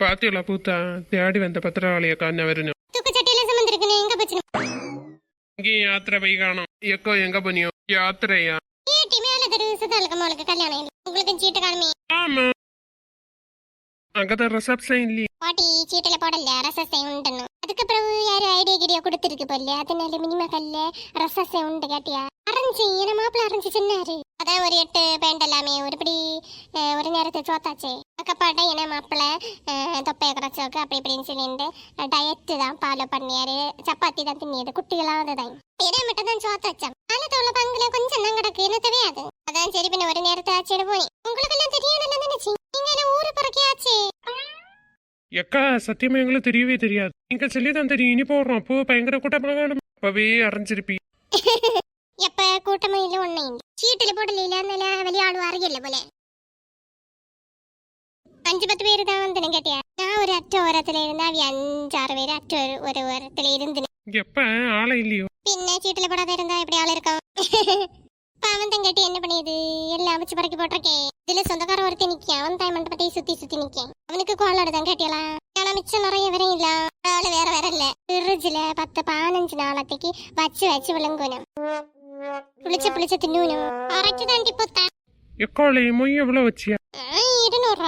பாத்தியலா பூத்தா தேடி யாத்திரையா? ஏட்டி மேல தெரு சுத்தாளுக்கு மோளுக்கு கல்யாணம் இல்லை உங்களுக்கு சீட்டு காணுமே. ஆமா. அங்கதான் ரிசப்ஷன் இல்லையே. பாட்டி சீட்டுல போடல ரசசை உண்டுன்னு. அதுக்கப்புறம் யாரும் ஐடியா கிடியா கொடுத்துருக்கு போல? அதனால மினிமம் கல்ல ரசசை உண்டு கேட்டியா? அரைஞ்சி என்ன மாப்பிள்ள அரைஞ்சி சின்னாரு? அதான் ஒரு எட்டு பேண்ட் எல்லாமே ஒருபடி ஒரு நேரத்தை சோத்தாச்சு. அக்கப்பாட்ட என்ன மாப்பிள்ள தொப்பையை குறைச்சோக்கு அப்படி இப்படின்னு சொல்லிட்டு டயட்டு தான் ஃபாலோ பண்ணியாரு சப்பாத்தி தான் தின்னியது குட்டிகளாவது தான் இதை மட்டும் தான் சோத்தாச்சா காலத்துல உள்ள பங்குல கொஞ்சம் தான் கிடக்கு என்ன தெரியாது அதான் சரி பின்ன ஒரு நேரத்தை ஆச்சு போய் உங்களுக்கு எல்லாம் தெரியணும் நினைச்சு நீங்க என்ன ஊரு பிறக்கியாச்சு எக்கா சத்தியமா எங்களுக்கு தெரியவே தெரியாது நீங்க சொல்லிதான் தெரியும் இனி போடுறோம் அப்போ பயங்கர கூட்டமா காணும் அப்பவே அரைஞ்சிருப்பி எப்ப கூட்டமும் இல்ல இல்ல சீட்டுல போடல இல்ல வெளிய ஆளு அறியல போல അഞ്ച് പത്ത് പേര് താന്തനും കെട്ടിയ? ഞാൻ ഒരു അറ്റ ഓരത്തിലിരുന്ന അഞ്ചാറ് പേര് അറ്റ ഒരു ഒരു ഓരത്തിലിരുന്നിന് പിന്നെ ചീട്ടിൽ ഇരുന്നാ എവിടെ ആളിരിക്കാം പാവന്തം കെട്ടി എന്നെ പണിയത് എല്ലാം വെച്ച് പറക്കി പോട്ടൊക്കെ ഇതിൽ സ്വന്തക്കാർ ഓർത്ത് എനിക്ക് അവൻ തായ് മണ്ഡപത്തെ സുത്തി സുത്തി നിക്കാം. അവനക്ക് കോളെടുത്താൻ കെട്ടിയളാ? ഞാൻ മിച്ചം നിറയെ ഇവരെയില്ല ആൾ വേറെ വേറെ അല്ലേ? ഫ്രിഡ്ജിൽ പത്ത് പതിനഞ്ച് നാളത്തേക്ക് വച്ച് വെച്ച് വിളങ്കൂനും പുളിച്ച് പുളിച്ച് തിന്നൂനും. അറച്ചു തണ്ടി പൊത്താ വെച്ചിയാ?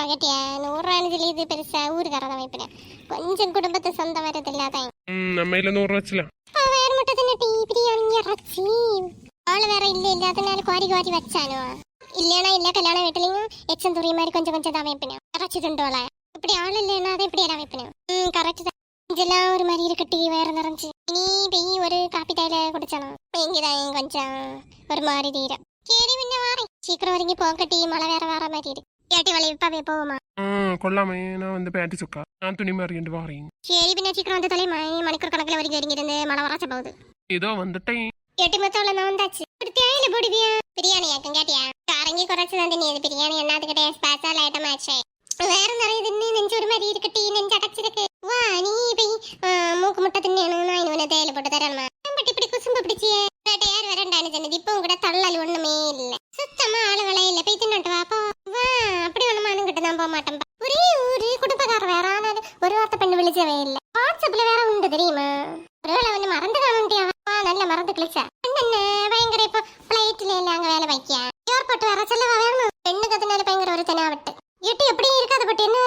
விளங்கணும் புளிச்ச புளிச்ச தின்னூனும் கரெக்ட் தாண்டி போத்தா எக்காளே மொய் எவ்வளவு வச்சியா இருநூறு ரூபா கேட்டியா நூறு ரூபான்னு சொல்லி இது பெருசா ஊருக்காரதான் வைப்பினேன் கொஞ்சம் குடும்பத்தை சொந்தம் வரது இல்லாதான் ம் நம்ம இதுல நூறு வச்சுலாம் வேற மட்டும் தின்ன டீ பிரியாணி இறச்சி ஆளு வேற இல்ல இல்ல அதனால குவாரி குவாரி வச்சானோ இல்லனா இல்ல கல்யாண வீட்டுலயும் எச்சம் துறி மாதிரி கொஞ்சம் கொஞ்சம் தான் வைப்பினேன் இறச்சி துண்டோல இப்படி ஆள் இல்லைன்னா அதை எப்படி எல்லாம் வைப்பினேன் ம் கரெக்ட் தான் இதெல்லாம் ஒரு மாதிரி இருக்கட்டி வேற நிறைஞ்சு இனி பெய் ஒரு காப்பி டைல குடிச்சானோ இங்கதான் கொஞ்சம் ஒரு மாதிரி தீரம் சரி முன்ன வாரேன் சீக்கிரம் வரைங்க மாதிரி ஏட்டி வழி இப்பவே போவோமா? ஆ கொல்லாமே. நான் வந்து பேட்டி சுக்கா. நான் துணி மாறிட்டு வாரேன். சரி பின்ன சீக்கிரம் வந்து தலைமை மணிக்கூர் கணக்கில் வரைக்கும் இறங்கி இருந்து மழை வராச்ச போகுது. ஏதோ வந்துட்டேன். எட்டு மத்தவள நான் வந்தாச்சு. தேயில போடுவியா? பிரியாணி ஆக்கம் கேட்டியா? கரங்கி குறைச்சு தான் தின்னியது பிரியாணி என்னதுக்கிட்டே ஸ்பெஷல் ஐட்டம் ஆச்சே. வேற நிறைய தின்னு நெஞ்சு ஒரு மாதிரி இருக்கட்டி நெஞ்சு அடைச்சிருக்கு. வா நீ போய் ஆ, மூக்கு முட்டை தின்னேனு நான் இவனை தேயில போட்டு தரணுமா மாட்டேன் ஒரே ஒரு குடும்பக்கார வேற. ஆனாலும் ஒரு வார்த்தை பெண்ணு விழிச்சவே இல்ல. வாட்ஸ்அப்ல வேற உண்டு தெரியுமா? ஒருவேளை வந்து மறந்து காணுண்டியா நல்ல மறந்து கிழிச்சா. என்ன பயங்கர இப்ப பிளைட்ல இல்ல அங்க வேலை வைக்க ஏர்போர்ட் வேற செல்லவா? வேணும்? பெண்ணுக்கு அதனால பயங்கர ஒரு தெனாவட்டு. எட்டு எப்படி இருக்காது பட் என்ன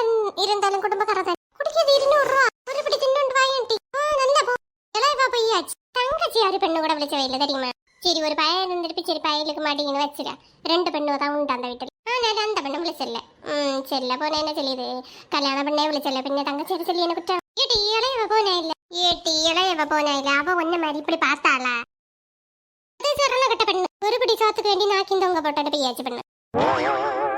இருந்தாலும் குடும்பக்காரதான் குடிக்கிறது இருநூறு ரூபா ஒரு பிடி தின்னு வாயன்டி நல்ல போ. இளையவா பையாச்சு. தங்கச்சி யாரு பெண்ணு கூட விழிச்சவே இல்லை தெரியுமா? சரி ஒரு பையன் இருந்துட்டு சரி பையலுக்கு மாட்டிங்கன்னு வச்சுக்க. ரெண்டு பெண்ணு தான் உண்டு அந்த வீட்டுல. ஆனால அந்த பெண்ணு விழிச்சில்ல ம் செல்ல போன என்ன சொல்லியது கல்யாண பெண்ணே விழிச்சல்ல പിന്നെ தங்கச்சி சொல்லி என்ன குற்றம் ஏட்டி இளையவ போனா இல்ல ஏட்டி இளையவ போனா இல்ல அவ ஒன்ன மாதிரி இப்படி பார்த்தாளா அது சொரண கட்ட பெண்ணு ஒரு பிடி சோத்துக்கு வேண்டி நாக்கின் தொங்க போட்டு பெய்யாச்சு பெண்ணு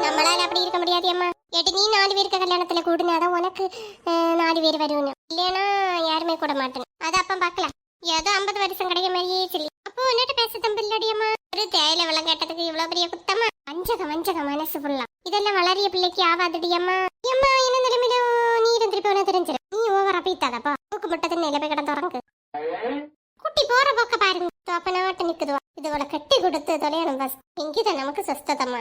நம்மளால அப்படி இருக்க முடியாது அம்மா ஏட்டி நீ நாலு பேருக்கு கல்யாணத்துல கூடுனாதான் உனக்கு அஹ், நாலு பேர் வருவணும் இல்லைன்னா யாருமே கூட மாட்டேன் அது அப்ப பார்க்கலாம் ஏதோ ஐம்பது வருஷம் கிடைக்க மாதிரியே சொல்லி அப்போ உன்னிட்ட பேச தம்பில்லடி அம்மா ஒரு தேயில விளம் கேட்டதுக்கு இவ்வளவு பெரிய குத்தமா வஞ்சகம் வஞ்சகம் மனசு ஃபுல்லா இதெல்லாம் வளரிய பிள்ளைக்கு ஆவாதடி அம்மா அம்மா என்ன நிலைமையிலும் நீ இருந்திருப்ப உனக்கு தெரிஞ்சிடும் நீ ஓவரா பீத்தாதப்பா மூக்கு முட்டத்தை நில போய் கிடந்து உறங்கு குட்டி போற போக்க பாருங்க தோப்ப நாட்டு நிக்குதுவா இதோட கட்டி கொடுத்து தொலையணும் பஸ் இங்கதான் நமக்கு சொஸ்தமா